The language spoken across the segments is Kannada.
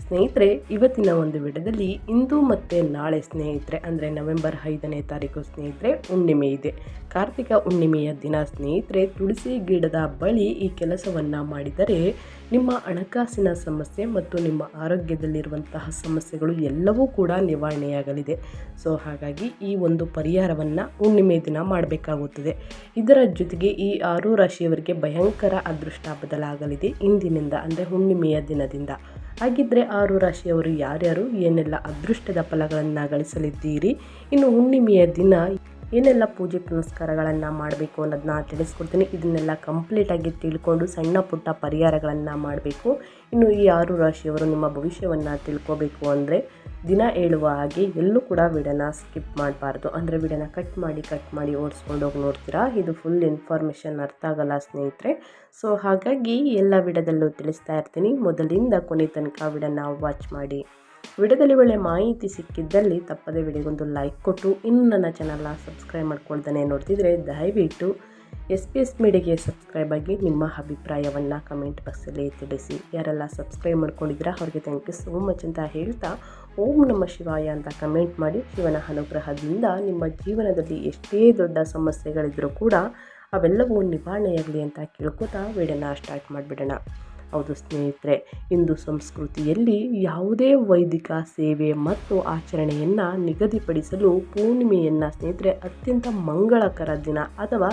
ಸ್ನೇಹಿತರೆ, ಇವತ್ತಿನ ಒಂದು ವಿಡಿಯೋದಲ್ಲಿ ಇಂದು ಮತ್ತು ನಾಳೆ ಸ್ನೇಹಿತರೆ, ಅಂದರೆ ನವೆಂಬರ್ ಐದನೇ ತಾರೀಕು ಸ್ನೇಹಿತರೆ, ಹುಣ್ಣಿಮೆ ಇದೆ. ಕಾರ್ತಿಕ ಹುಣ್ಣಿಮೆಯ ದಿನ ಸ್ನೇಹಿತರೆ, ತುಳಸಿ ಗಿಡದ ಬಳಿ ಈ ಕೆಲಸವನ್ನು ಮಾಡಿದರೆ ನಿಮ್ಮ ಹಣಕಾಸಿನ ಸಮಸ್ಯೆ ಮತ್ತು ನಿಮ್ಮ ಆರೋಗ್ಯದಲ್ಲಿರುವಂತಹ ಸಮಸ್ಯೆಗಳು ಎಲ್ಲವೂ ಕೂಡ ನಿವಾರಣೆಯಾಗಲಿದೆ. ಸೊ, ಹಾಗಾಗಿ ಈ ಒಂದು ಪರಿಹಾರವನ್ನು ಹುಣ್ಣಿಮೆ ದಿನ ಮಾಡಬೇಕಾಗುತ್ತದೆ. ಇದರ ಜೊತೆಗೆ ಈ ಆರು ರಾಶಿಯವರಿಗೆ ಭಯಂಕರ ಅದೃಷ್ಟ ಬದಲಾಗಲಿದೆ ಇಂದಿನಿಂದ, ಅಂದರೆ ಹುಣ್ಣಿಮೆಯ ದಿನದಿಂದ. ಹಾಗಿದ್ದರೆ ಆರು ರಾಶಿಯವರು ಯಾರ್ಯಾರು? ಏನೆಲ್ಲ ಅದೃಷ್ಟದ ಫಲಗಳನ್ನು ಗಳಿಸಲಿದ್ದೀರಿ? ಇನ್ನು ಹುಣ್ಣಿಮೆಯ ದಿನ ಏನೆಲ್ಲ ಪೂಜೆ ಪುನಸ್ಕಾರಗಳನ್ನು ಮಾಡಬೇಕು ಅನ್ನೋದನ್ನ ತಿಳಿಸ್ಕೊಡ್ತೀನಿ. ಇದನ್ನೆಲ್ಲ ಕಂಪ್ಲೀಟಾಗಿ ತಿಳ್ಕೊಂಡು ಸಣ್ಣ ಪುಟ್ಟ ಪರಿಹಾರಗಳನ್ನು ಮಾಡಬೇಕು. ಇನ್ನು ಈ ಆರು ರಾಶಿಯವರು ನಿಮ್ಮ ಭವಿಷ್ಯವನ್ನು ತಿಳ್ಕೋಬೇಕು ಅಂದರೆ ದಿನ ಹೇಳುವ ಹಾಗೆ ಎಲ್ಲೂ ಕೂಡ ವಿಡನ ಸ್ಕಿಪ್ ಮಾಡಬಾರ್ದು. ಅಂದರೆ ವಿಡನ ಕಟ್ ಮಾಡಿ ಕಟ್ ಮಾಡಿ ಓಡಿಸ್ಕೊಂಡು ಹೋಗಿ ನೋಡ್ತೀರಾ? ಇದು ಫುಲ್ ಇನ್ಫಾರ್ಮೇಷನ್ ಅರ್ಥ ಆಗಲ್ಲ ಸ್ನೇಹಿತರೆ. ಸೊ ಹಾಗಾಗಿ ಎಲ್ಲ ವಿಡದಲ್ಲೂ ತಿಳಿಸ್ತಾ ಇರ್ತೀನಿ. ಮೊದಲಿಂದ ಕೊನೆ ತನಕ ವಿಡನ ವಾಚ್ ಮಾಡಿ. ವಿಡಿಯೋದಲ್ಲಿ ಒಳ್ಳೆ ಮಾಹಿತಿ ಸಿಕ್ಕಿದ್ದಲ್ಲಿ ತಪ್ಪದೇ ವಿಡಿಯೋಗೊಂದು ಲೈಕ್ ಕೊಟ್ಟು, ಇನ್ನು ನನ್ನ ಚಾನಲ್ನ ಸಬ್ಸ್ಕ್ರೈಬ್ ಮಾಡ್ಕೊಳ್ತಾನೆ ನೋಡ್ತಿದ್ರೆ ದಯವಿಟ್ಟು ಎಸ್ ಪಿ ಎಸ್ ಮೀಡಿಯಾಗೆ ಸಬ್ಸ್ಕ್ರೈಬ್ ಆಗಿ ನಿಮ್ಮ ಅಭಿಪ್ರಾಯವನ್ನು ಕಮೆಂಟ್ ಬಾಕ್ಸಲ್ಲಿ ತಿಳಿಸಿ. ಯಾರೆಲ್ಲ ಸಬ್ಸ್ಕ್ರೈಬ್ ಮಾಡ್ಕೊಂಡಿದ್ದೀರಾ ಅವ್ರಿಗೆ ಥ್ಯಾಂಕ್ ಯು ಸೋ ಮಚ್ ಅಂತ ಹೇಳ್ತಾ ಓಂ ನಮ್ಮ ಶಿವಾಯ ಅಂತ ಕಮೆಂಟ್ ಮಾಡಿ ಶಿವನ ಅನುಗ್ರಹದಿಂದ ನಿಮ್ಮ ಜೀವನದಲ್ಲಿ ಎಷ್ಟೇ ದೊಡ್ಡ ಸಮಸ್ಯೆಗಳಿದ್ದರೂ ಕೂಡ ಅವೆಲ್ಲವೂ ನಿವಾರಣೆಯಾಗಲಿ ಅಂತ ಕೇಳ್ಕೊತಾ ವಿಡಿಯೋನ ಸ್ಟಾರ್ಟ್ ಮಾಡಿಬಿಡೋಣ. ಹೌದು ಸ್ನೇಹಿತರೆ ಹಿಂದೂ ಸಂಸ್ಕೃತಿಯಲ್ಲಿ ಯಾವುದೇ ವೈದಿಕ ಸೇವೆ ಮತ್ತು ಆಚರಣೆಯನ್ನು ನಿಗದಿಪಡಿಸಲು ಪೂರ್ಣಿಮೆಯನ್ನು ಸ್ನೇಹಿತರೆ ಅತ್ಯಂತ ಮಂಗಳಕರ ದಿನ ಅಥವಾ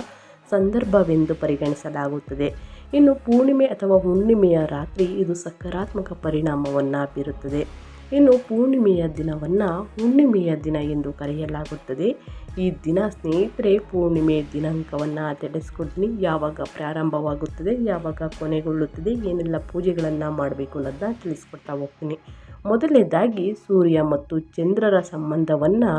ಸಂದರ್ಭವೆಂದು ಪರಿಗಣಿಸಲಾಗುತ್ತದೆ. ಇನ್ನು ಪೂರ್ಣಿಮೆ ಅಥವಾ ಹುಣ್ಣಿಮೆಯ ರಾತ್ರಿ ಇದು ಸಕಾರಾತ್ಮಕ ಪರಿಣಾಮವನ್ನು ಬೀರುತ್ತದೆ. ಇನ್ನು ಪೂರ್ಣಿಮೆಯ ದಿನವನ್ನು ಹುಣ್ಣಿಮೆಯ ದಿನ ಎಂದು ಕರೆಯಲಾಗುತ್ತದೆ. ಈ ದಿನ ಸ್ನೇಹಿತರೆ ಪೂರ್ಣಿಮೆ ದಿನಾಂಕವನ್ನು ತಿಳಿಸ್ಕೊಡ್ತೀನಿ. ಯಾವಾಗ ಪ್ರಾರಂಭವಾಗುತ್ತದೆ, ಯಾವಾಗ ಕೊನೆಗೊಳ್ಳುತ್ತದೆ, ಏನೆಲ್ಲ ಪೂಜೆಗಳನ್ನು ಮಾಡಬೇಕು ಅನ್ನೋದನ್ನ ತಿಳಿಸ್ಕೊಡ್ತಾ ಹೋಗ್ತೀನಿ. ಮೊದಲನೇದಾಗಿ ಸೂರ್ಯ ಮತ್ತು ಚಂದ್ರರ ಸಂಬಂಧವನ್ನು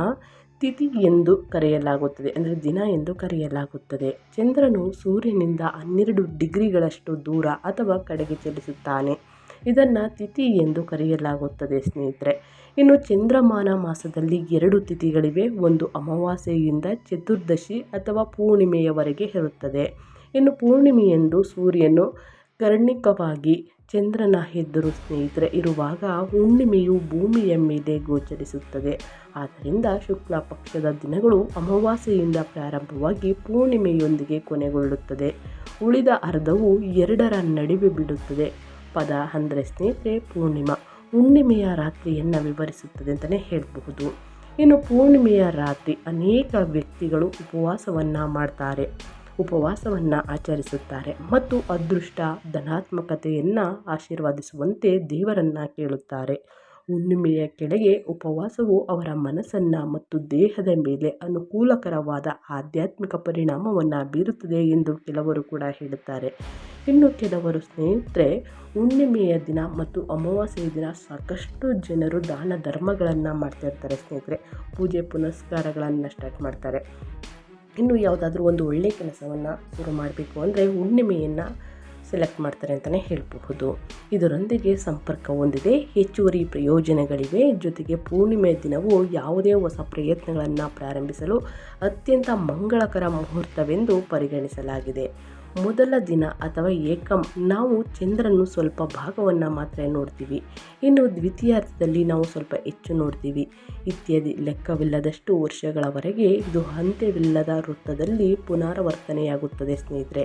ತಿಥಿ ಎಂದು ಕರೆಯಲಾಗುತ್ತದೆ, ಅಂದರೆ ದಿನ ಎಂದು ಕರೆಯಲಾಗುತ್ತದೆ. ಚಂದ್ರನು ಸೂರ್ಯನಿಂದ ಹನ್ನೆರಡು ಡಿಗ್ರಿಗಳಷ್ಟು ದೂರ ಅಥವಾ ಕಡೆಗೆ ಚಲಿಸುತ್ತಾನೆ. ಇದನ್ನು ತಿಥಿ ಎಂದು ಕರೆಯಲಾಗುತ್ತದೆ, ಸ್ನೇಹಿತರೆ. ಇನ್ನು ಚಂದ್ರಮಾನ ಮಾಸದಲ್ಲಿ ಎರಡು ತಿಥಿಗಳಿವೆ. ಒಂದು ಅಮಾವಾಸ್ಯೆಯಿಂದ ಚತುರ್ದಶಿ ಅಥವಾ ಪೂರ್ಣಿಮೆಯವರೆಗೆ ಇರುತ್ತದೆ. ಇನ್ನು ಪೂರ್ಣಿಮೆಯಂದು ಸೂರ್ಯನು ಕರ್ಣಿಕವಾಗಿ ಚಂದ್ರನ ಹೆದ್ದರು ಸ್ನೇಹಿತರೆ, ಇರುವಾಗ ಹುಣ್ಣಿಮೆಯು ಭೂಮಿಯ ಮೇಲೆ ಗೋಚರಿಸುತ್ತದೆ. ಆದ್ದರಿಂದ ಶುಕ್ಲ ಪಕ್ಷದ ದಿನಗಳು ಅಮಾವಾಸ್ಯೆಯಿಂದ ಪ್ರಾರಂಭವಾಗಿ ಪೂರ್ಣಿಮೆಯೊಂದಿಗೆ ಕೊನೆಗೊಳ್ಳುತ್ತದೆ. ಉಳಿದ ಅರ್ಧವು ಎರಡರ ನಡುವೆ ಬಿಡುತ್ತದೆ. ಪದ ಅಂದರೆ ಸ್ನೇಹಿತರೆ ಪೂರ್ಣಿಮಾ. ಹುಣ್ಣಿಮೆಯ ರಾತ್ರಿಯನ್ನು ವಿವರಿಸುತ್ತದೆ ಅಂತಲೇ ಹೇಳಬಹುದು. ಇನ್ನು ಪೂರ್ಣಿಮೆಯ ರಾತ್ರಿ ಅನೇಕ ವ್ಯಕ್ತಿಗಳು ಉಪವಾಸವನ್ನು ಮಾಡ್ತಾರೆ. ಉಪವಾಸವನ್ನು ಆಚರಿಸುತ್ತಾರೆ. ಮತ್ತು ಅದೃಷ್ಟ, ಧನಾತ್ಮಕತೆಯನ್ನು ಆಶೀರ್ವಾದಿಸುವಂತೆ ದೇವರನ್ನು ಕೇಳುತ್ತಾರೆ. ಹುಣ್ಣಿಮೆಯ ಕೆಳಗೆ ಉಪವಾಸವು ಅವರ ಮನಸ್ಸನ್ನು ಮತ್ತು ದೇಹದ ಮೇಲೆ ಅನುಕೂಲಕರವಾದ ಆಧ್ಯಾತ್ಮಿಕ ಪರಿಣಾಮವನ್ನು ಬೀರುತ್ತದೆ ಎಂದು ಕೆಲವರು ಕೂಡ ಹೇಳುತ್ತಾರೆ. ಇನ್ನು ಕೆಲವರು ಸ್ನೇಹಿತರೆ, ಹುಣ್ಣಿಮೆಯ ದಿನ ಮತ್ತು ಅಮಾವಾಸ್ಯೆಯ ದಿನ ಸಾಕಷ್ಟು ಜನರು ದಾನ ಧರ್ಮಗಳನ್ನು ಮಾಡ್ತಾಯಿರ್ತಾರೆ ಸ್ನೇಹಿತರೆ. ಪೂಜೆ ಪುನಸ್ಕಾರಗಳನ್ನು ಸ್ಟಾರ್ಟ್ ಮಾಡ್ತಾರೆ. ಇನ್ನು ಯಾವುದಾದ್ರೂ ಒಂದು ಒಳ್ಳೆಯ ಕೆಲಸವನ್ನು ಶುರು ಮಾಡಬೇಕು ಅಂದರೆ ಹುಣ್ಣಿಮೆಯನ್ನು ಸೆಲೆಕ್ಟ್ ಮಾಡ್ತಾರೆ ಅಂತಲೇ ಹೇಳಬಹುದು. ಇದರೊಂದಿಗೆ ಸಂಪರ್ಕ ಹೊಂದಿದೆ. ಹೆಚ್ಚುವರಿ ಪ್ರಯೋಜನಗಳಿವೆ. ಜೊತೆಗೆ ಪೂರ್ಣಿಮೆ ದಿನವು ಯಾವುದೇ ಹೊಸ ಪ್ರಯತ್ನಗಳನ್ನು ಪ್ರಾರಂಭಿಸಲು ಅತ್ಯಂತ ಮಂಗಳಕರ ಮುಹೂರ್ತವೆಂದು ಪರಿಗಣಿಸಲಾಗಿದೆ. ಮೊದಲ ದಿನ ಅಥವಾ ಏಕಂ ನಾವು ಚಂದ್ರನು ಸ್ವಲ್ಪ ಭಾಗವನ್ನು ಮಾತ್ರ ನೋಡ್ತೀವಿ. ಇನ್ನು ದ್ವಿತೀಯಾರ್ಥದಲ್ಲಿ ನಾವು ಸ್ವಲ್ಪ ಹೆಚ್ಚು ನೋಡ್ತೀವಿ. ಇತ್ಯಾದಿ ಲೆಕ್ಕವಿಲ್ಲದಷ್ಟು ವರ್ಷಗಳವರೆಗೆ ಇದು ಅಂತ್ಯವಿಲ್ಲದ ವೃತ್ತದಲ್ಲಿ ಪುನರಾವರ್ತನೆಯಾಗುತ್ತದೆ ಸ್ನೇಹಿತರೆ.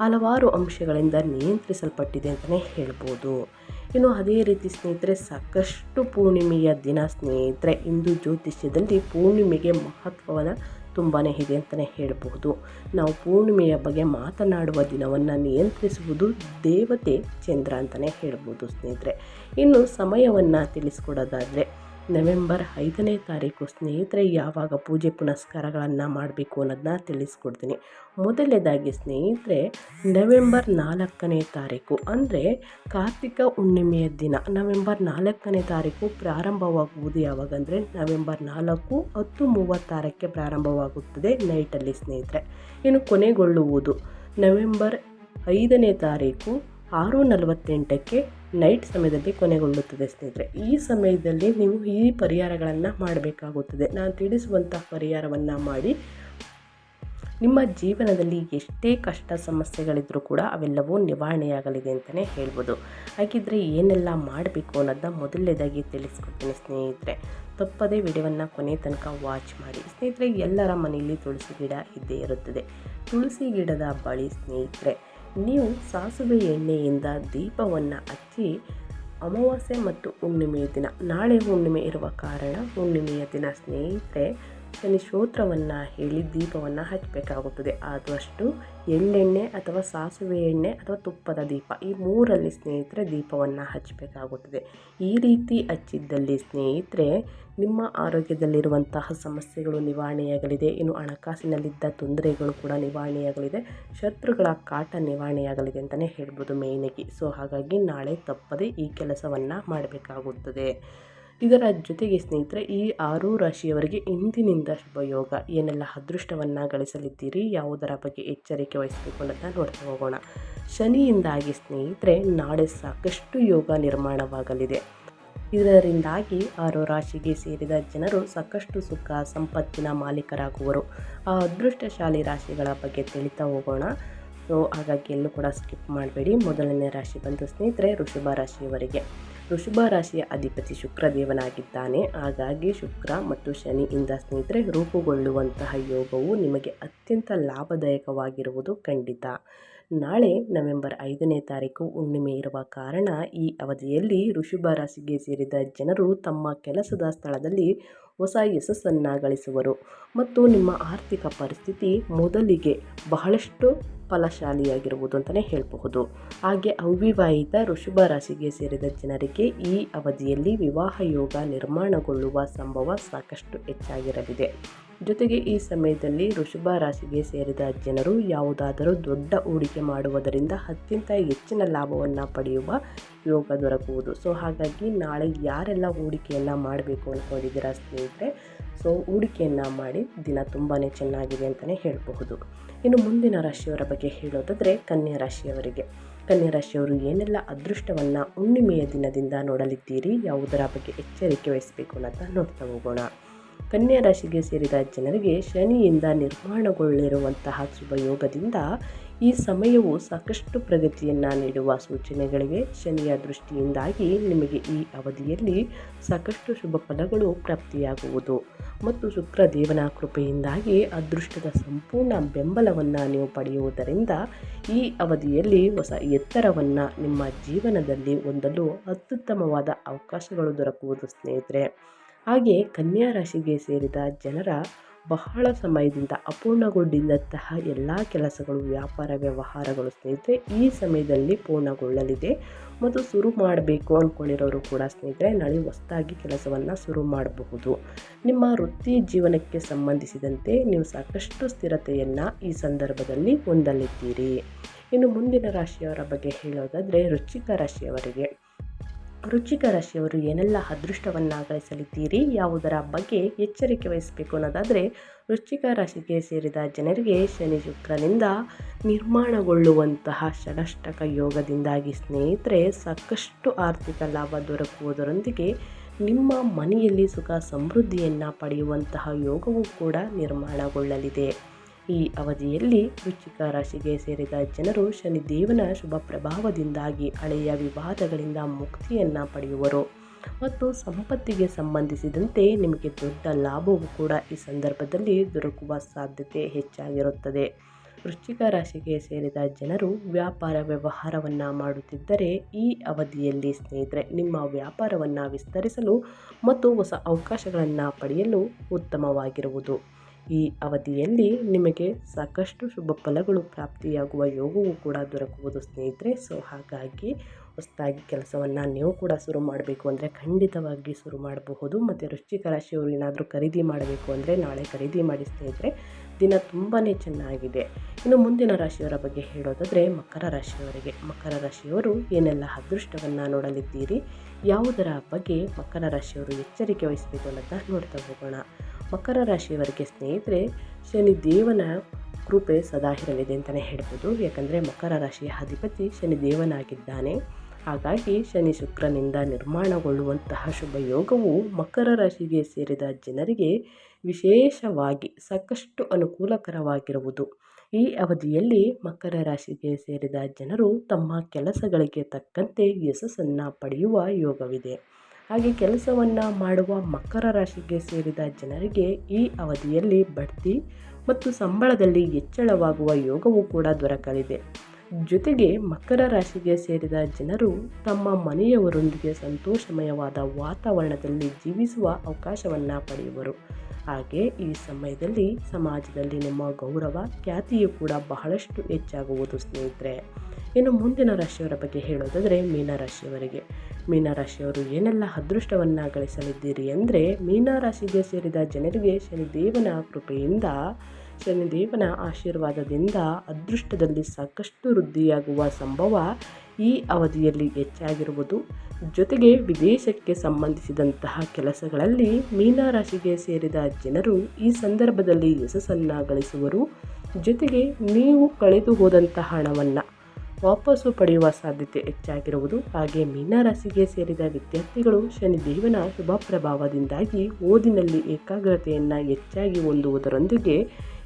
ಹಲವಾರು ಅಂಶಗಳಿಂದ ನಿಯಂತ್ರಿಸಲ್ಪಟ್ಟಿದೆ ಅಂತಲೇ ಹೇಳ್ಬೋದು. ಇನ್ನು ಅದೇ ರೀತಿ ಸ್ನೇಹಿತರೆ, ಸಾಕಷ್ಟು ಪೂರ್ಣಿಮೆಯ ದಿನ ಸ್ನೇಹಿತರೆ. ಇಂದು ಜ್ಯೋತಿಷ್ಯದಲ್ಲಿ ಪೂರ್ಣಿಮೆಗೆ ಮಹತ್ವವನ್ನು ತುಂಬಾ ಇದೆ ಅಂತಲೇ ಹೇಳಬಹುದು. ನಾವು ಪೂರ್ಣಿಮೆಯ ಬಗ್ಗೆ ಮಾತನಾಡುವ ದಿನವನ್ನು ನಿಯಂತ್ರಿಸುವುದು ದೇವತೆ ಚಂದ್ರ ಅಂತಲೇ ಹೇಳ್ಬೋದು ಸ್ನೇಹಿತರೆ. ಇನ್ನು ಸಮಯವನ್ನು ತಿಳಿಸ್ಕೊಡೋದಾದರೆ ನವೆಂಬರ್ ಐದನೇ ತಾರೀಕು ಸ್ನೇಹಿತರೆ, ಯಾವಾಗ ಪೂಜೆ ಪುನಸ್ಕಾರಗಳನ್ನು ಮಾಡಬೇಕು ಅನ್ನೋದನ್ನ ತಿಳಿಸ್ಕೊಡ್ತೀನಿ. ಮೊದಲನೇದಾಗಿ ಸ್ನೇಹಿತರೆ, ನವೆಂಬರ್ ನಾಲ್ಕನೇ ತಾರೀಕು ಅಂದರೆ ಕಾರ್ತಿಕ ಹುಣ್ಣಿಮೆಯ ದಿನ. ನವೆಂಬರ್ ನಾಲ್ಕನೇ ತಾರೀಕು ಪ್ರಾರಂಭವಾಗುವುದು ಯಾವಾಗಂದರೆ ನವೆಂಬರ್ ನಾಲ್ಕು ಹತ್ತು ಮೂವತ್ತಾರಕ್ಕೆ ಪ್ರಾರಂಭವಾಗುತ್ತದೆ ನೈಟಲ್ಲಿ ಸ್ನೇಹಿತರೆ. ಇನ್ನು ಕೊನೆಗೊಳ್ಳುವುದು ನವೆಂಬರ್ ಐದನೇ ತಾರೀಕು ಆರು ನಲವತ್ತೆಂಟಕ್ಕೆ ನೈಟ್ ಸಮಯದಲ್ಲಿ ಕೊನೆಗೊಳ್ಳುತ್ತದೆ ಸ್ನೇಹಿತರೆ. ಈ ಸಮಯದಲ್ಲಿ ನೀವು ಈ ಪರಿಹಾರಗಳನ್ನು ಮಾಡಬೇಕಾಗುತ್ತದೆ. ನಾನು ತಿಳಿಸುವಂಥ ಪರಿಹಾರವನ್ನು ಮಾಡಿ. ನಿಮ್ಮ ಜೀವನದಲ್ಲಿ ಎಷ್ಟೇ ಕಷ್ಟ ಸಮಸ್ಯೆಗಳಿದ್ರೂ ಕೂಡ ಅವೆಲ್ಲವೂ ನಿವಾರಣೆಯಾಗಲಿದೆ ಅಂತಲೇ ಹೇಳ್ಬೋದು. ಹಾಗಿದ್ರೆ ಏನೆಲ್ಲ ಮಾಡಬೇಕು ಅನ್ನೋದನ್ನ ಮೊದಲನೇದಾಗಿ ತಿಳಿಸ್ಕೊಡ್ತೀನಿ ಸ್ನೇಹಿತರೆ. ತಪ್ಪದೇ ವಿಡಿಯೋವನ್ನು ಕೊನೆ ತನಕ ವಾಚ್ ಮಾಡಿ. ಸ್ನೇಹಿತರೆ, ಎಲ್ಲರ ಮನೆಯಲ್ಲಿ ತುಳಸಿ ಗಿಡ ಇದ್ದೇ ಇರುತ್ತದೆ. ತುಳಸಿ ಗಿಡದ ಬಳಿ ಸ್ನೇಹಿತರೆ ನೀವು ಸಾಸಿವೆ ಎಣ್ಣೆಯಿಂದ ದೀಪವನ್ನು ಹಚ್ಚಿ ಅಮಾವಾಸ್ಯೆ ಮತ್ತು ಹುಣ್ಣಿಮೆಯ ದಿನ. ನಾಳೆ ಹುಣ್ಣಿಮೆ ಇರುವ ಕಾರಣ ಹುಣ್ಣಿಮೆಯ ದಿನ ಸ್ನೇಹಿತರೆ ಶನಿ ಸ್ತೋತ್ರವನ್ನು ಹೇಳಿ ದೀಪವನ್ನು ಹಚ್ಚಬೇಕಾಗುತ್ತದೆ. ಆದಷ್ಟು ಎಳ್ಳೆಣ್ಣೆ ಅಥವಾ ಸಾಸಿವೆ ಎಣ್ಣೆ ಅಥವಾ ತುಪ್ಪದ ದೀಪ, ಈ ಮೂರಲ್ಲಿ ಸ್ನೇಹಿತರೆ ದೀಪವನ್ನು ಹಚ್ಚಬೇಕಾಗುತ್ತದೆ. ಈ ರೀತಿ ಹಚ್ಚಿದ್ದಲ್ಲಿ ಸ್ನೇಹಿತರೆ ನಿಮ್ಮ ಆರೋಗ್ಯದಲ್ಲಿರುವಂತಹ ಸಮಸ್ಯೆಗಳು ನಿವಾರಣೆಯಾಗಲಿದೆ. ಇನ್ನು ಹಣಕಾಸಿನಲ್ಲಿದ್ದ ತೊಂದರೆಗಳು ಕೂಡ ನಿವಾರಣೆಯಾಗಲಿದೆ. ಶತ್ರುಗಳ ಕಾಟ ನಿವಾರಣೆಯಾಗಲಿದೆ ಅಂತಲೇ ಹೇಳ್ಬೋದು ಮೇಯ್ನಾಗಿ. ಸೊ, ಹಾಗಾಗಿ ನಾಳೆ ತಪ್ಪದೆ ಈ ಕೆಲಸವನ್ನು ಮಾಡಬೇಕಾಗುತ್ತದೆ. ಇದರ ಜೊತೆಗೆ ಸ್ನೇಹಿತರೆ, ಈ ಆರು ರಾಶಿಯವರಿಗೆ ಇಂದಿನಿಂದ ಶುಭ ಯೋಗ ಏನೆಲ್ಲ ಅದೃಷ್ಟವನ್ನು ಗಳಿಸಲಿದ್ದೀರಿ? ಯಾವುದರ ಬಗ್ಗೆ ಎಚ್ಚರಿಕೆ ವಹಿಸಬೇಕು ಅನ್ನೋದನ್ನ ನೋಡ್ತಾ ಹೋಗೋಣ. ಶನಿಯಿಂದಾಗಿ ಸ್ನೇಹಿತರೆ, ನಾಳೆ ಸಾಕಷ್ಟು ಯೋಗ ನಿರ್ಮಾಣವಾಗಲಿದೆ. ಇದರಿಂದಾಗಿ ಆರು ರಾಶಿಗೆ ಸೇರಿದ ಜನರು ಸಾಕಷ್ಟು ಸುಖ, ಸಂಪತ್ತಿನ ಮಾಲೀಕರಾಗುವರು. ಆ ಅದೃಷ್ಟಶಾಲಿ ರಾಶಿಗಳ ಬಗ್ಗೆ ತಿಳಿತಾ ಹೋಗೋಣ. ಸೊ, ಹಾಗಾಗಿ ಎಲ್ಲೂ ಕೂಡ ಸ್ಕಿಪ್ ಮಾಡಬೇಡಿ. ಮೊದಲನೇ ರಾಶಿ ಬಂದು ಸ್ನೇಹಿತರೆ ಋಷಭ ರಾಶಿಯವರಿಗೆ. ವೃಷಭ ರಾಶಿಯ ಅಧಿಪತಿ ಶುಕ್ರದೇವನಾಗಿದ್ದಾನೆ. ಹಾಗಾಗಿ ಶುಕ್ರ ಮತ್ತು ಶನಿಯಿಂದ ಸ್ನೇಹಿತರೆ ರೂಪುಗೊಳ್ಳುವಂತಹ ಯೋಗವು ನಿಮಗೆ ಅತ್ಯಂತ ಲಾಭದಾಯಕವಾಗಿರುವುದು ಖಂಡಿತ. ನಾಳೆ ನವೆಂಬರ್ ಐದನೇ ತಾರೀಕು ಹುಣ್ಣಿಮೆ ಇರುವ ಕಾರಣ ಈ ಅವಧಿಯಲ್ಲಿ ಋಷಭ ರಾಶಿಗೆ ಸೇರಿದ ಜನರು ತಮ್ಮ ಕೆಲಸದ ಸ್ಥಳದಲ್ಲಿ ಹೊಸ ಯಶಸ್ಸನ್ನು ಗಳಿಸುವರು. ಮತ್ತು ನಿಮ್ಮ ಆರ್ಥಿಕ ಪರಿಸ್ಥಿತಿ ಮೊದಲಿಗೆ ಬಹಳಷ್ಟು ಫಲಶಾಲಿಯಾಗಿರುವುದು ಅಂತಲೇ ಹೇಳಬಹುದು. ಹಾಗೆ ಅವಿವಾಹಿತ ಋಷಭ ರಾಶಿಗೆ ಸೇರಿದ ಜನರಿಗೆ ಈ ಅವಧಿಯಲ್ಲಿ ವಿವಾಹ ಯೋಗ ನಿರ್ಮಾಣಗೊಳ್ಳುವ ಸಂಭವ ಸಾಕಷ್ಟು ಹೆಚ್ಚಾಗಿರಲಿದೆ. ಜೊತೆಗೆ ಈ ಸಮಯದಲ್ಲಿ ವೃಷಭ ರಾಶಿಗೆ ಸೇರಿದ ಜನರು ಯಾವುದಾದರೂ ದೊಡ್ಡ ಹೂಡಿಕೆ ಮಾಡುವುದರಿಂದ ಅತ್ಯಂತ ಹೆಚ್ಚಿನ ಲಾಭವನ್ನು ಪಡೆಯುವ ಯೋಗ ದೊರಕುವುದು. ಸೊ, ಹಾಗಾಗಿ ನಾಳೆ ಯಾರೆಲ್ಲ ಹೂಡಿಕೆಯನ್ನು ಮಾಡಬೇಕು ಅಂದ್ಕೊಂಡಿದ್ದೀರಾ ಸ್ನೇಹಿತರೆ, ಸೊ, ಹೂಡಿಕೆಯನ್ನು ಮಾಡಿ ದಿನ ತುಂಬಾ ಚೆನ್ನಾಗಿದೆ ಅಂತಲೇ ಹೇಳಬಹುದು. ಇನ್ನು ಮುಂದಿನ ರಾಶಿಯವರ ಬಗ್ಗೆ ಹೇಳೋದಾದರೆ ಕನ್ಯಾ ರಾಶಿಯವರಿಗೆ. ಕನ್ಯಾ ರಾಶಿಯವರು ಏನೆಲ್ಲ ಅದೃಷ್ಟವನ್ನು ಹುಣ್ಣಿಮೆಯ ದಿನದಿಂದ ನೋಡಲಿದ್ದೀರಿ, ಯಾವುದರ ಬಗ್ಗೆ ಎಚ್ಚರಿಕೆ ವಹಿಸಬೇಕು ಅಂತ ನೋಡ್ತಾ ಹೋಗೋಣ. ಕನ್ಯಾ ರಾಶಿಗೆ ಸೇರಿದ ಜನರಿಗೆ ಶನಿಯಿಂದ ನಿರ್ಮಾಣಗೊಳ್ಳಿರುವಂತಹ ಶುಭ ಯೋಗದಿಂದ ಈ ಸಮಯವು ಸಾಕಷ್ಟು ಪ್ರಗತಿಯನ್ನು ನೀಡುವ ಸೂಚನೆಗಳಿವೆ. ಶನಿಯ ದೃಷ್ಟಿಯಿಂದಾಗಿ ನಿಮಗೆ ಈ ಅವಧಿಯಲ್ಲಿ ಸಾಕಷ್ಟು ಶುಭ ಫಲಗಳು ಪ್ರಾಪ್ತಿಯಾಗುವುದು. ಮತ್ತು ಶುಕ್ರ ದೇವನ ಕೃಪೆಯಿಂದಾಗಿ ಅದೃಷ್ಟದ ಸಂಪೂರ್ಣ ಬೆಂಬಲವನ್ನು ನೀವು ಪಡೆಯುವುದರಿಂದ ಈ ಅವಧಿಯಲ್ಲಿ ಹೊಸ ಎತ್ತರವನ್ನು ನಿಮ್ಮ ಜೀವನದಲ್ಲಿ ಹೊಂದಲು ಅತ್ಯುತ್ತಮವಾದ ಅವಕಾಶಗಳು ದೊರಕುವುದು ಸ್ನೇಹಿತರೆ. ಹಾಗೆ ಕನ್ಯಾ ರಾಶಿಗೆ ಸೇರಿದ ಜನರ ಬಹಳ ಸಮಯದಿಂದ ಅಪೂರ್ಣಗೊಂಡಿದ್ದಂತಹ ಎಲ್ಲ ಕೆಲಸಗಳು, ವ್ಯಾಪಾರ, ವ್ಯವಹಾರಗಳು ಸ್ನೇಹಿತರೆ, ಈ ಸಮಯದಲ್ಲಿ ಪೂರ್ಣಗೊಳ್ಳಲಿದೆ. ಮತ್ತು ಶುರು ಮಾಡಬೇಕು ಅಂದ್ಕೊಂಡಿರೋರು ಕೂಡ ಸ್ನೇಹಿತರೆ, ನಾಳೆ ಹೊಸದಾಗಿ ಕೆಲಸವನ್ನು ಶುರು ಮಾಡಬಹುದು. ನಿಮ್ಮ ವೃತ್ತಿ ಜೀವನಕ್ಕೆ ಸಂಬಂಧಿಸಿದಂತೆ ನೀವು ಸಾಕಷ್ಟು ಸ್ಥಿರತೆಯನ್ನು ಈ ಸಂದರ್ಭದಲ್ಲಿ ಹೊಂದಲಿದ್ದೀರಿ. ಇನ್ನು ಮುಂದಿನ ರಾಶಿಯವರ ಬಗ್ಗೆ ಹೇಳೋದಾದರೆ ರುಚಿಕ ರಾಶಿಯವರಿಗೆ. ವೃಶ್ಚಿಕ ರಾಶಿಯವರು ಏನೆಲ್ಲ ಅದೃಷ್ಟವನ್ನು ಗಳಿಸಲಿದ್ದೀರಿ ಯಾವುದರ ಬಗ್ಗೆ ಎಚ್ಚರಿಕೆ ವಹಿಸಬೇಕು ಅನ್ನೋದಾದರೆ ವೃಶ್ಚಿಕ ರಾಶಿಗೆ ಸೇರಿದ ಜನರಿಗೆ ಶನಿ ಶುಕ್ರನಿಂದ ನಿರ್ಮಾಣಗೊಳ್ಳುವಂತಹ ಷಡಷ್ಟಕ ಯೋಗದಿಂದಾಗಿ ಸ್ನೇಹಿತರೆ, ಸಾಕಷ್ಟು ಆರ್ಥಿಕ ಲಾಭ ದೊರಕುವುದರೊಂದಿಗೆ ನಿಮ್ಮ ಮನೆಯಲ್ಲಿ ಸುಖ ಸಮೃದ್ಧಿಯನ್ನು ಪಡೆಯುವಂತಹ ಯೋಗವೂ ಕೂಡ ನಿರ್ಮಾಣಗೊಳ್ಳಲಿದೆ. ಈ ಅವಧಿಯಲ್ಲಿ ವೃಶ್ಚಿಕ ರಾಶಿಗೆ ಸೇರಿದ ಜನರು ಶನಿದೇವನ ಶುಭ ಪ್ರಭಾವದಿಂದಾಗಿ ಹಳೆಯ ವಿವಾದಗಳಿಂದ ಮುಕ್ತಿಯನ್ನು ಪಡೆಯುವರು. ಮತ್ತು ಸಂಪತ್ತಿಗೆ ಸಂಬಂಧಿಸಿದಂತೆ ನಿಮಗೆ ದೊಡ್ಡ ಲಾಭವೂ ಕೂಡ ಈ ಸಂದರ್ಭದಲ್ಲಿ ದೊರಕುವ ಸಾಧ್ಯತೆ ಹೆಚ್ಚಾಗಿರುತ್ತದೆ. ವೃಶ್ಚಿಕ ರಾಶಿಗೆ ಸೇರಿದ ಜನರು ವ್ಯಾಪಾರ ವ್ಯವಹಾರವನ್ನು ಮಾಡುತ್ತಿದ್ದರೆ ಈ ಅವಧಿಯಲ್ಲಿ ಸ್ನೇಹಿತರೆ, ನಿಮ್ಮ ವ್ಯಾಪಾರವನ್ನು ವಿಸ್ತರಿಸಲು ಮತ್ತು ಹೊಸ ಅವಕಾಶಗಳನ್ನು ಪಡೆಯಲು ಉತ್ತಮವಾಗಿರುವುದು. ಈ ಅವಧಿಯಲ್ಲಿ ನಿಮಗೆ ಸಾಕಷ್ಟು ಶುಭ ಫಲಗಳು ಪ್ರಾಪ್ತಿಯಾಗುವ ಯೋಗವೂ ಕೂಡ ದೊರಕುವುದು ಸ್ನೇಹಿತರೆ. ಸೊ, ಹಾಗಾಗಿ ಹೊಸದಾಗಿ ಕೆಲಸವನ್ನು ನೀವು ಕೂಡ ಶುರು ಮಾಡಬೇಕು ಅಂದರೆ ಖಂಡಿತವಾಗಿ ಶುರು ಮಾಡಬಹುದು. ಮತ್ತು ವೃಶ್ಚಿಕ ರಾಶಿಯವರು ಏನಾದರೂ ಖರೀದಿ ಮಾಡಬೇಕು ಅಂದರೆ ನಾಳೆ ಖರೀದಿ ಮಾಡಿ ಸ್ನೇಹಿತರೆ, ದಿನ ತುಂಬಾ ಚೆನ್ನಾಗಿದೆ. ಇನ್ನು ಮುಂದಿನ ರಾಶಿಯವರ ಬಗ್ಗೆ ಹೇಳೋದಾದರೆ ಮಕರ ರಾಶಿಯವರಿಗೆ. ಮಕರ ರಾಶಿಯವರು ಏನೆಲ್ಲ ಅದೃಷ್ಟವನ್ನು ನೋಡಲಿದ್ದೀರಿ, ಯಾವುದರ ಬಗ್ಗೆ ಮಕರ ರಾಶಿಯವರು ಎಚ್ಚರಿಕೆ ವಹಿಸಬೇಕು ಅನ್ನೋದನ್ನ ನೋಡ್ತಾ ಹೋಗೋಣ. ಮಕರ ರಾಶಿಯವರಿಗೆ ಸ್ನೇಹಿತರೆ ಶನಿ ದೇವನ ಕೃಪೆ ಸದಾ ಇರಲಿದೆ ಅಂತಲೇ ಹೇಳ್ಬೋದು. ಯಾಕಂದರೆ ಮಕರ ರಾಶಿಯ ಅಧಿಪತಿ ಶನಿ ದೇವನಾಗಿದ್ದಾನೆ ಹಾಗಾಗಿ ಶನಿ ಶುಕ್ರನಿಂದ ನಿರ್ಮಾಣಗೊಳ್ಳುವಂತಹ ಶುಭ ಯೋಗವು ಮಕರ ರಾಶಿಗೆ ಸೇರಿದ ಜನರಿಗೆ ವಿಶೇಷವಾಗಿ ಸಾಕಷ್ಟು ಅನುಕೂಲಕರವಾಗಿರುವುದು. ಈ ಅವಧಿಯಲ್ಲಿ ಮಕರ ರಾಶಿಗೆ ಸೇರಿದ ಜನರು ತಮ್ಮ ಕೆಲಸಗಳಿಗೆ ತಕ್ಕಂತೆ ಯಶಸ್ಸನ್ನು ಪಡೆಯುವ ಯೋಗವಿದೆ. ಹಾಗೆ ಕೆಲಸವನ್ನು ಮಾಡುವ ಮಕರ ರಾಶಿಗೆ ಸೇರಿದ ಜನರಿಗೆ ಈ ಅವಧಿಯಲ್ಲಿ ಬಡ್ತಿ ಮತ್ತು ಸಂಬಳದಲ್ಲಿ ಹೆಚ್ಚಳವಾಗುವ ಯೋಗವೂ ಕೂಡ ದೊರಕಲಿದೆ. ಜೊತೆಗೆ ಮಕರ ರಾಶಿಗೆ ಸೇರಿದ ಜನರು ತಮ್ಮ ಮನೆಯವರೊಂದಿಗೆ ಸಂತೋಷಮಯವಾದ ವಾತಾವರಣದಲ್ಲಿ ಜೀವಿಸುವ ಅವಕಾಶವನ್ನು ಪಡೆಯುವರು. ಹಾಗೆ ಈ ಸಮಯದಲ್ಲಿ ಸಮಾಜದಲ್ಲಿ ನಿಮ್ಮ ಗೌರವ, ಖ್ಯಾತಿಯು ಕೂಡ ಬಹಳಷ್ಟು ಹೆಚ್ಚಾಗುವುದು ಸ್ನೇಹಿತರೆ. ಇನ್ನು ಮುಂದಿನ ರಾಶಿಯವರ ಬಗ್ಗೆ ಹೇಳೋದಾದರೆ ಮೀನರಾಶಿಯವರಿಗೆ ಮೀನರಾಶಿಯವರು ಏನೆಲ್ಲ ಅದೃಷ್ಟವನ್ನು ಗಳಿಸಲಿದ್ದೀರಿ ಅಂದರೆ ಮೀನರಾಶಿಗೆ ಸೇರಿದ ಜನರಿಗೆ ಶನಿದೇವನ ಕೃಪೆಯಿಂದ, ಶನಿದೇವನ ಆಶೀರ್ವಾದದಿಂದ ಅದೃಷ್ಟದಲ್ಲಿ ಸಾಕಷ್ಟು ವೃದ್ಧಿಯಾಗುವ ಸಂಭವ ಈ ಅವಧಿಯಲ್ಲಿ ಹೆಚ್ಚಾಗಿರುವುದು. ಜೊತೆಗೆ ವಿದೇಶಕ್ಕೆ ಸಂಬಂಧಿಸಿದಂತಹ ಕೆಲಸಗಳಲ್ಲಿ ಮೀನರಾಶಿಗೆ ಸೇರಿದ ಜನರು ಈ ಸಂದರ್ಭದಲ್ಲಿ ಯಶಸ್ಸನ್ನು ಗಳಿಸುವರು. ಜೊತೆಗೆ ನೀವು ಕಳೆದು ಹೋದಂತಹ ಹಣವನ್ನು ವಾಪಸ್ಸು ಪಡೆಯುವ ಸಾಧ್ಯತೆ ಹೆಚ್ಚಾಗಿರುವುದು. ಹಾಗೆ ಮೀನರಾಶಿಗೆ ಸೇರಿದ ವಿದ್ಯಾರ್ಥಿಗಳು ಶನಿದೇವನ ಶುಭ ಪ್ರಭಾವದಿಂದಾಗಿ ಓದಿನಲ್ಲಿ ಏಕಾಗ್ರತೆಯನ್ನು ಹೆಚ್ಚಾಗಿ ಹೊಂದುವುದರೊಂದಿಗೆ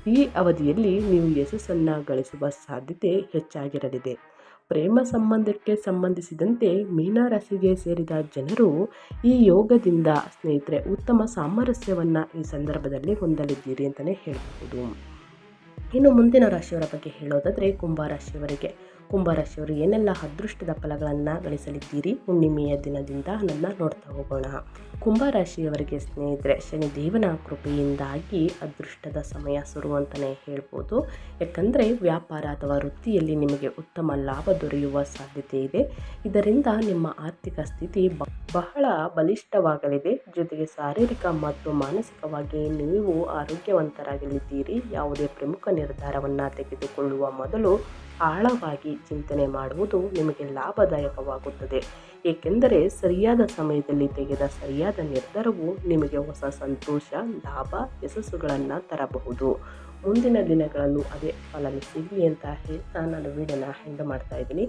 ಈ ಅವಧಿಯಲ್ಲಿ ನೀವು ಯಶಸ್ಸನ್ನು ಗಳಿಸುವ ಸಾಧ್ಯತೆ ಹೆಚ್ಚಾಗಿರಲಿದೆ. ಪ್ರೇಮ ಸಂಬಂಧಕ್ಕೆ ಸಂಬಂಧಿಸಿದಂತೆ ಮೀನರಾಶಿಗೆ ಸೇರಿದ ಜನರು ಈ ಯೋಗದಿಂದ ಸ್ನೇಹಿತರೆ ಉತ್ತಮ ಸಾಮರಸ್ಯವನ್ನು ಈ ಸಂದರ್ಭದಲ್ಲಿ ಹೊಂದಲಿದ್ದೀರಿ ಅಂತಲೇ ಹೇಳಬಹುದು. ಇನ್ನು ಮುಂದಿನ ರಾಶಿಯವರ ಬಗ್ಗೆ ಹೇಳೋದಾದರೆ ಕುಂಭರಾಶಿಯವರಿಗೆ ಕುಂಭರಾಶಿಯವರು ಏನೆಲ್ಲ ಅದೃಷ್ಟದ ಫಲಗಳನ್ನು ಗಳಿಸಲಿದ್ದೀರಿ? ಹುಣ್ಣಿಮೆಯ ದಿನದಿಂದ ನನ್ನ ನೋಡ್ತಾ ಹೋಗೋಣ. ಕುಂಭರಾಶಿಯವರಿಗೆ ಸ್ನೇಹಿತರೆ, ಶನಿದೇವನ ಕೃಪೆಯಿಂದಾಗಿ ಅದೃಷ್ಟದ ಸಮಯ ಶುರು ಅಂತಲೇ ಹೇಳ್ಬೋದು. ಯಾಕಂದರೆ ವ್ಯಾಪಾರ ಅಥವಾ ವೃತ್ತಿಯಲ್ಲಿ ನಿಮಗೆ ಉತ್ತಮ ಲಾಭ ದೊರೆಯುವ ಸಾಧ್ಯತೆ ಇದೆ. ಇದರಿಂದ ನಿಮ್ಮ ಆರ್ಥಿಕ ಸ್ಥಿತಿ ಬಹಳ ಬಲಿಷ್ಠವಾಗಲಿದೆ. ಜೊತೆಗೆ ಶಾರೀರಿಕ ಮತ್ತು ಮಾನಸಿಕವಾಗಿ ನೀವು ಆರೋಗ್ಯವಂತರಾಗಲಿದ್ದೀರಿ. ಯಾವುದೇ ಪ್ರಮುಖ ನಿರ್ಧಾರವನ್ನು ತೆಗೆದುಕೊಳ್ಳುವ ಮೊದಲು ಆಳವಾಗಿ ಚಿಂತನೆ ಮಾಡುವುದು ನಿಮಗೆ ಲಾಭದಾಯಕವಾಗುತ್ತದೆ. ಏಕೆಂದರೆ ಸರಿಯಾದ ಸಮಯದಲ್ಲಿ ತೆಗೆದ ಸರಿಯಾದ ನಿರ್ಧಾರವು ನಿಮಗೆ ಹೊಸ ಸಂತೋಷ, ಲಾಭ, ಯಶಸ್ಸುಗಳನ್ನು ತರಬಹುದು. ಮುಂದಿನ ದಿನಗಳಲ್ಲೂ ಅದೇ ಫಲನ ಸಿಗಲಿ ಅಂತ ಹೇಳ್ತಾ ನಾನು ವೀಡಿಯೋನ ಹೆಂಡ್ ಮಾಡ್ತಾ ಇದ್ದೀನಿ.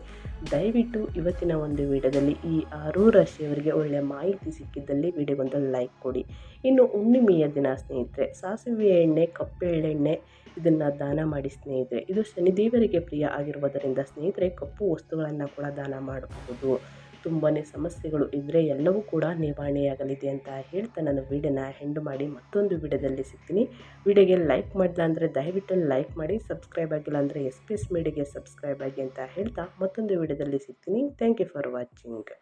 ದಯವಿಟ್ಟು ಇವತ್ತಿನ ಒಂದು ವಿಡಿಯೋದಲ್ಲಿ ಈ ಆರೂ ರಾಶಿಯವರಿಗೆ ಒಳ್ಳೆಯ ಮಾಹಿತಿ ಸಿಕ್ಕಿದ್ದಲ್ಲಿ ವಿಡಿಯೋಗೊಂದು ಲೈಕ್ ಕೊಡಿ. ಇನ್ನು ಹುಣ್ಣಿಮೆಯ ದಿನ ಸ್ನೇಹಿತರೆ, ಸಾಸಿವೆ ಎಣ್ಣೆ ಕಪ್ಪೆಳ್ಳೆಣ್ಣೆ ಇದನ್ನು ದಾನ ಮಾಡಿ ಸ್ನೇಹಿತರೆ. ಇದು ಶನಿದೇವರಿಗೆ ಪ್ರಿಯ ಆಗಿರುವುದರಿಂದ ಸ್ನೇಹಿತರೆ, ಕಪ್ಪು ವಸ್ತುಗಳನ್ನು ಕೂಡ ದಾನ ಮಾಡಬಹುದು. ತುಂಬಾ ಸಮಸ್ಯೆಗಳು ಇದ್ದರೆ ಎಲ್ಲವೂ ಕೂಡ ನಿವಾರಣೆಯಾಗಲಿದೆ ಅಂತ ಹೇಳ್ತಾ ನಾನು ವೀಡಿಯೋನ ಹೆಂಡು ಮಾಡಿ ಮತ್ತೊಂದು ವಿಡಿಯೋದಲ್ಲಿ ಸಿಗ್ತೀನಿ. ವಿಡಿಯೋಗೆ ಲೈಕ್ ಮಾಡಿಲ್ಲ ಅಂದರೆ ದಯವಿಟ್ಟು ಲೈಕ್ ಮಾಡಿ ಸಬ್ಸ್ಕ್ರೈಬ್ ಆಗಿಲ್ಲ ಅಂದರೆ ಎಸ್ ಪಿ ಎಸ್ ಮೀಡಿಯಾಗೆ ಸಬ್ಸ್ಕ್ರೈಬ್ ಆಗಿ ಅಂತ ಹೇಳ್ತಾ ಮತ್ತೊಂದು ವಿಡಿಯೋದಲ್ಲಿ ಸಿಗ್ತೀನಿ. Thank you for watching